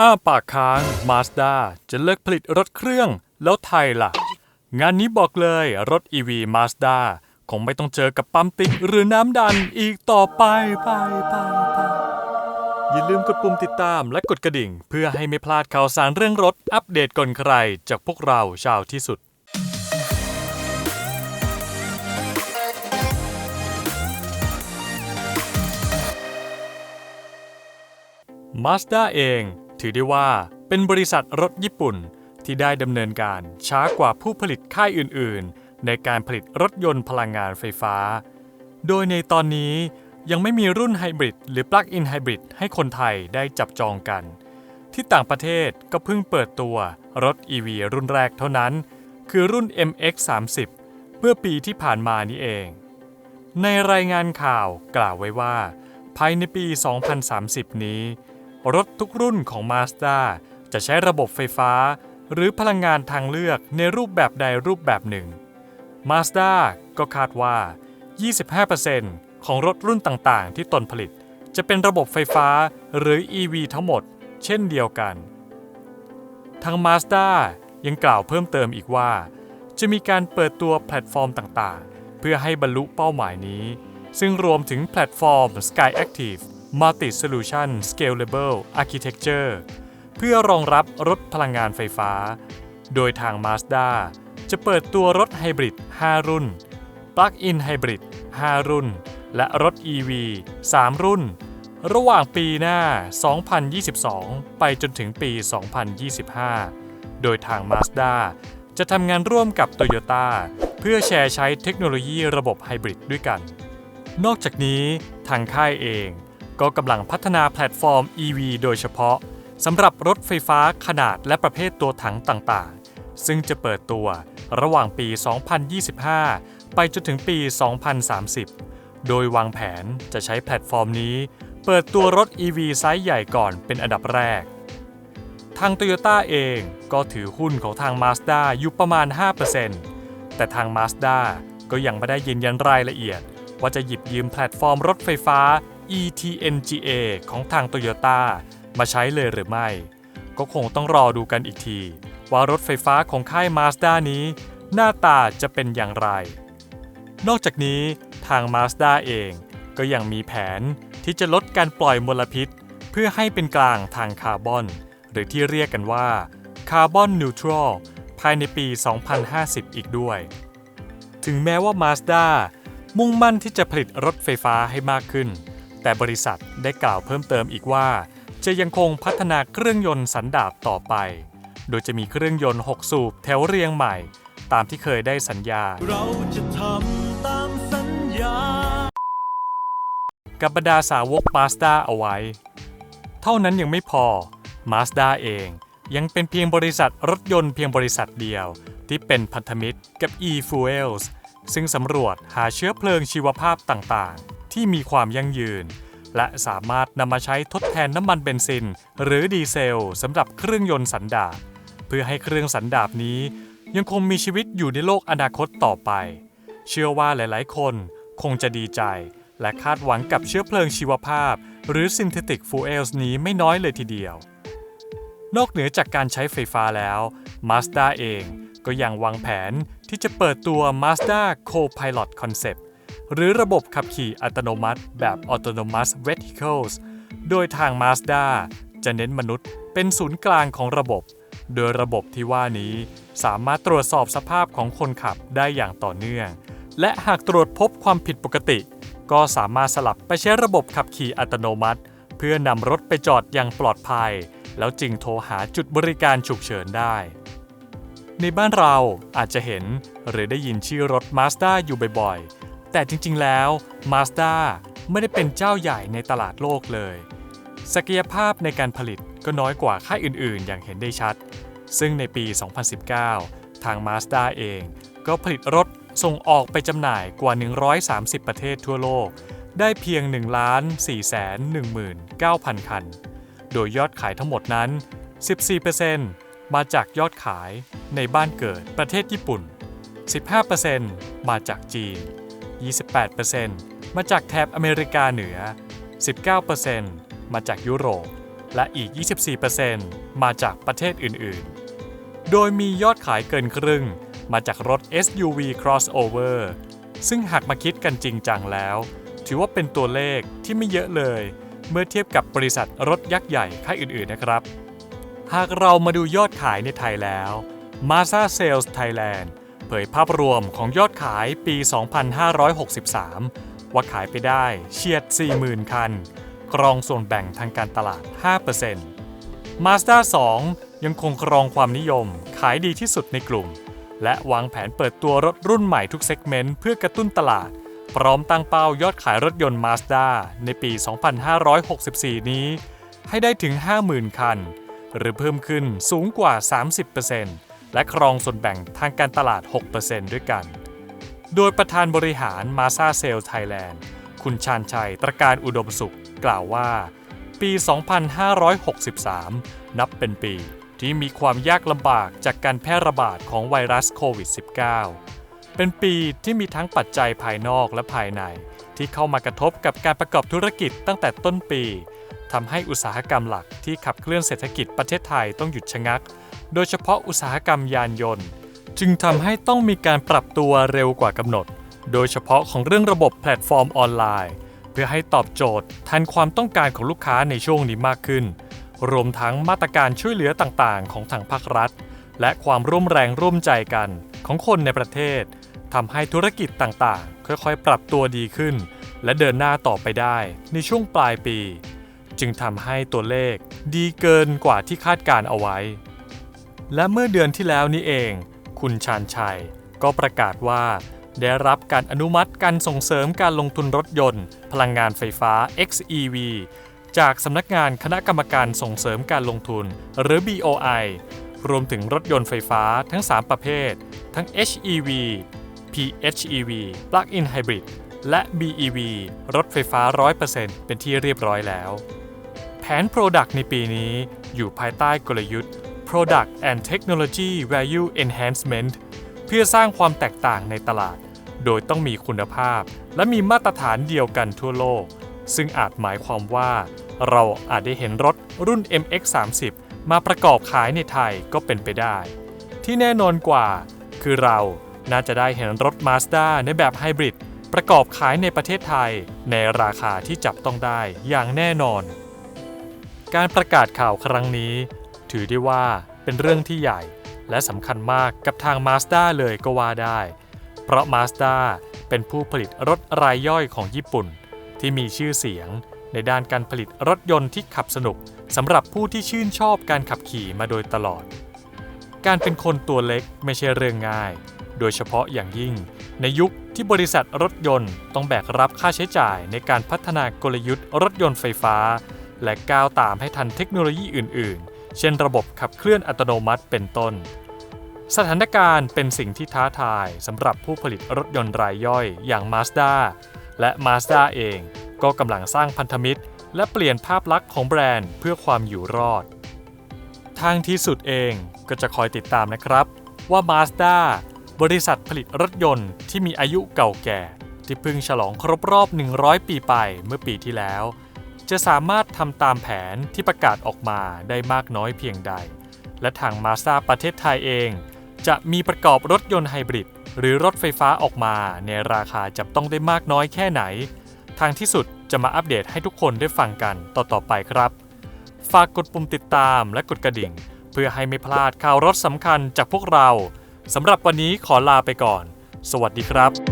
อ้าปากค้างมาสด้าจะเลิกผลิตรถเครื่อง แล้วไทยล่ะ งานนี้บอกเลยรถ EV Mazda คงไม่ต้องเจอกับปั๊มติ๊กหรือน้ำดันอีกต่อไปไปไปไปอย่าลืมกดปุ่มติดตามและกดกระดิ่ง เพื่อให้ไม่พลาดข่าวสารเรื่องรถอัปเดตก่อนใคร จากพวกเราชาวที่สุด Mazda เอง ถือได้ว่าเป็นบริษัทรถญี่ปุ่นที่ได้ดำเนินการช้ากว่าผู้ผลิตค่ายอื่น ๆ ในการผลิตรถยนต์พลังงานไฟฟ้า โดยในตอนนี้ยังไม่มีรุ่นไฮบริดหรือ Plug-in Hybrid ให้คนไทยได้จับจองกัน ที่ต่างประเทศก็เพิ่งเปิดตัวรถ EV รุ่นแรกเท่านั้น คือรุ่น MX30 เมื่อปีที่ผ่านมานี้เอง ในรายงานข่าวกล่าวไว้ว่า ภายในปี 2030 นี้ รถทุกรุ่นของ Mazda จะใช้ระบบไฟฟ้า หรือพลังงานทางเลือกในรูปแบบใดรูปแบบหนึ่ง Mazda ก็คาดว่า 25%ของรถรุ่นต่างๆ ที่ตนผลิต จะเป็นระบบไฟฟ้าหรือ EV ทั้งหมด เช่นเดียวกัน ทาง Mazda ยังกล่าวเพิ่มเติมอีกว่า จะมีการเปิดตัวแพลตฟอร์มต่างๆ เพื่อให้บรรลุเป้าหมายนี้ ซึ่งรวมถึงแพลตฟอร์ม Sky Active Multi Solution Scalable Architecture เพื่อรองรับรถพลังงานไฟฟ้า โดยทาง Mazda จะเปิดตัวรถไฮบริด 5 รุ่น Plug-in Hybrid 5 รุ่น และรถ EV 3 รุ่น ระหว่างปีหน้า 2022 ไปจนถึงปี 2025 โดยทาง Mazda จะทำงานร่วมกับ Toyota เพื่อแชร์ใช้เทคโนโลยีระบบไฮบริดด้วยกัน นอกจากนี้ทางค่ายเอง ก็กำลังพัฒนาแพลตฟอร์ม EV โดยเฉพาะสำหรับรถไฟฟ้าขนาดและประเภทตัวถังต่างๆ ซึ่งจะเปิดตัวระหว่างปี 2025 ไปจนถึงปี 2030 โดยวางแผนจะใช้แพลตฟอร์มนี้ เปิดตัวรถ EV ไซส์ใหญ่ก่อนเป็นอันดับแรก ทาง Toyota เองก็ถือหุ้นของทาง Mazda อยู่ประมาณ 5%แต่ทาง Mazda ก็ยังไม่ได้ยืนยันรายละเอียด ว่าจะหยิบยืมแพลตฟอร์มรถไฟฟ้า ETNGA ของทาง Toyota มาใช้เลยหรือไม่ ก็คงต้องรอดูกันอีกที ว่ารถไฟฟ้าของค่าย Mazda นี้ หน้าตาจะเป็นอย่างไร นอกจากนี้ทาง Mazda เองก็ยังมีแผนที่จะลดการปล่อยมลพิษ เพื่อให้เป็นกลางทางคาร์บอน หรือที่เรียกกันว่าคาร์บอนนิวทรัลภายในปี 2050 อีกด้วย ถึงแม้ว่า Mazda มุ่งมั่นที่จะผลิตรถไฟฟ้าให้มากขึ้น แต่บริษัทได้กล่าวเพิ่มเติมอีกว่า จะยังคงพัฒนาเครื่องยนต์สันดาปต่อไป โดยจะมีเครื่องยนต์ 6 สูบแถวเรียงใหม่ ตามที่เคยได้สัญญา เราจะทำตามสัญญา กับบรรดาสาวก Mazda เอาไว้ เท่านั้นยังไม่พอ Mazda เองยังเป็นเพียงบริษัทรถยนต์เพียงบริษัทเดียว ที่เป็นพันธมิตรกับ eFuels ซึ่งสำรวจหาเชื้อเพลิงชีวภาพต่างๆ ที่มีความยั่งยืน และสามารถนำมาใช้ทดแทนน้ำมันเบนซิน หรือดีเซลสำหรับเครื่องยนต์สันดาปเพื่อให้เครื่องสันดาปนี้ ยังคงมีชีวิตอยู่ในโลกอนาคตต่อไป เชื่อว่าหลายๆ คนคงจะดีใจ และคาดหวังกับเชื้อเพลิงชีวภาพ หรือ synthetic fuels นี้ไม่น้อยเลยทีเดียว นอกเหนือจากการใช้ไฟฟ้าแล้ว Mazda เองก็ยังวางแผนที่จะเปิดตัว Mazda Co-Pilot Concept หรือระบบขับขี่อัตโนมัติแบบ Autonomous Vehicles โดยทาง Mazda จะเน้นมนุษย์เป็นศูนย์กลางของระบบ โดยระบบที่ว่านี้สามารถตรวจสอบสภาพของคนขับได้อย่างต่อเนื่อง และหากตรวจพบความผิดปกติ ก็สามารถสลับไปใช้ระบบขับขี่อัตโนมัติ เพื่อนำรถไปจอดอย่างปลอดภัย แล้วจึงโทรหาจุดบริการฉุกเฉินได้ ในบ้านเราอาจจะเห็นหรือได้ยินชื่อรถ Mazda อยู่บ่อยๆ แต่จริงๆแล้ว Mazda ไม่ได้เป็นเจ้าใหญ่ในตลาดโลกเลย ศักยภาพในการผลิตก็น้อยกว่าค่ายอื่นๆ อย่างเห็นได้ชัด ซึ่งในปี 2019 ทาง Mazda เองก็ผลิตรถส่งออกไปจำหน่ายกว่า 130 ประเทศทั่วโลก ได้เพียง 1 4 1 9 0 0 0 คัน โดยยอดขายทั้งหมดนั้น 14%มาจากยอดขายในบ้านเกิดประเทศญี่ปุ่น 15%มาจากจีน 28%มาจากแถบอเมริกาเหนือ 19%มาจากยุโรป และอีก 24%มาจากประเทศอื่น ๆ โดยมียอดขายเกินครึ่ง มาจากรถ SUV crossover ซึ่งหากมาคิดกันจริงจังแล้ว ถือว่าเป็นตัวเลขที่ไม่เยอะเลย เมื่อเทียบกับบริษัทรถยักษ์ใหญ่ค่ายอื่น ๆ นะครับ หากเรามาดูยอดขายในไทยแล้ว Mazda Sales Thailand ผยภาพรวมของยอดขายปี 2563 ว่าขายไปได้เฉียด 40,000 คัน ครองส่วนแบ่งทางการตลาด 5% Mazda 2 ยังคงครองความนิยม ขายดีที่สุดในกลุ่ม และวางแผนเปิดตัวรถรุ่นใหม่ทุกเซกเมนต์เพื่อกระตุ้นตลาด พร้อมตั้งเป้ายอดขายรถยนต์ Mazda ในปี 2564 นี้ ให้ได้ถึง 50,000 คัน หรือเพิ่มขึ้นสูงกว่า 30% และครองส่วนแบ่งทางการตลาด 6%ด้วยกัน โดยประธานบริหาร m a s a Sales Thailand คุณชาญชัยตรการอุดมสุขกล่าวว่า ปี 2563 นับเป็นปีที่มีความยากลำบากจากการแพร่ระบาดของไวรัสโควิด -19 เป็นปีที่มีทั้งปัจจัยภายนอกและภายใน ที่เข้ามากระทบกับการประกอบธุรกิจตั้งแต่ต้นปีทำให้อุตสาหกรรมหลักที่ขับเคลื่อนเศรษฐกิจประเทศไทยต้องหยุดชะงัก โดยเฉพาะอุตสาหกรรมยานยนต์ จึงทำให้ต้องมีการปรับตัวเร็วกว่ากำหนด โดยเฉพาะของเรื่องระบบแพลตฟอร์มออนไลน์ เพื่อให้ตอบโจทย์ทันความต้องการของลูกค้าในช่วงนี้มากขึ้น รวมทั้งมาตรการช่วยเหลือต่างๆ ของทางภาครัฐ และความร่วมแรงร่วมใจกันของคนในประเทศทำให้ธุรกิจต่างๆ ค่อยๆ ปรับตัวดีขึ้น และเดินหน้าต่อไปได้ในช่วงปลายปี จึงทำให้ตัวเลขดีเกินกว่าที่คาดการเอาไว้ และเมื่อเดือนที่แล้วนี้เอง คุณชาญชัย ก็ประกาศว่า ได้รับการอนุมัติการส่งเสริมการลงทุนรถยนต์ พลังงานไฟฟ้า XEV จากสำนักงานคณะกรรมการส่งเสริมการลงทุน หรือ BOI รวมถึงรถยนต์ไฟฟ้าทั้ง 3 ประเภท ทั้ง HEV PHEV Plug-in Hybrid และ BEV รถไฟฟ้า 100%เป็นที่เรียบร้อยแล้ว แผน Product ในปีนี้อยู่ภายใต้กลยุทธ์ Product and Technology Value Enhancement เพื่อสร้างความแตกต่างในตลาด โดยต้องมีคุณภาพ และมีมาตรฐานเดียวกันทั่วโลก ซึ่งอาจหมายความว่า เราอาจได้เห็นรถรุ่น MX30 มาประกอบขายในไทยก็เป็นไปได้ ที่แน่นอนกว่า คือเราน่าจะได้เห็นรถ Mazda ในแบบไฮบริดประกอบขายในประเทศไทย ในราคาที่จับต้องได้อย่างแน่นอน การประกาศข่าวครั้งนี้ ถือได้ว่าเป็นเรื่องที่ใหญ่ และสำคัญมากกับทาง Mazda เลยก็ว่าได้ เพราะ Mazda เป็นผู้ผลิตรถรายย่อยของญี่ปุ่น ที่มีชื่อเสียงในด้านการผลิตรถยนต์ที่ขับสนุกสำหรับผู้ที่ชื่นชอบการขับขี่มาโดยตลอด การเป็นคนตัวเล็กไม่ใช่เรื่องง่าย โดยเฉพาะอย่างยิ่ง ในยุคที่บริษัทรถยนต์ต้องแบกรับค่าใช้จ่ายในการพัฒนากลยุทธ์รถยนต์ไฟฟ้า และก้าวตามให้ทันเทคโนโลยีอื่น ๆ เช่นระบบขับเคลื่อนอัตโนมัติเป็นต้น สถานการณ์เป็นสิ่งที่ท้าทายสำหรับผู้ผลิตรถยนต์รายย่อยอย่าง Mazda และ Mazda เองก็กำลังสร้างพันธมิตร และเปลี่ยนภาพลักษณ์ของแบรนด์เพื่อความอยู่รอด ทางที่สุดเองก็จะคอยติดตามนะครับ ว่า Mazda บริษัทผลิตรถยนต์ที่มีอายุเก่าแก่ ที่เพิ่งฉลองครบรอบ 100 ปีไปเมื่อปีที่แล้ว จะสามารถทำตามแผนที่ประกาศออกมาได้มากน้อยเพียงใด และทาง Mazda ประเทศไทยเอง จะมีประกอบรถยนต์ไฮบริดหรือรถไฟฟ้าออกมาในราคาจับต้องได้มากน้อยแค่ไหน ทางที่สุดจะมาอัปเดตให้ทุกคนได้ฟังกันต่อๆไปครับ ฝากกดปุ่มติดตามและกดกระดิ่ง เพื่อให้ไม่พลาดข่าวรถสำคัญจากพวกเราสำหรับวันนี้ขอลาไปก่อน สวัสดีครับ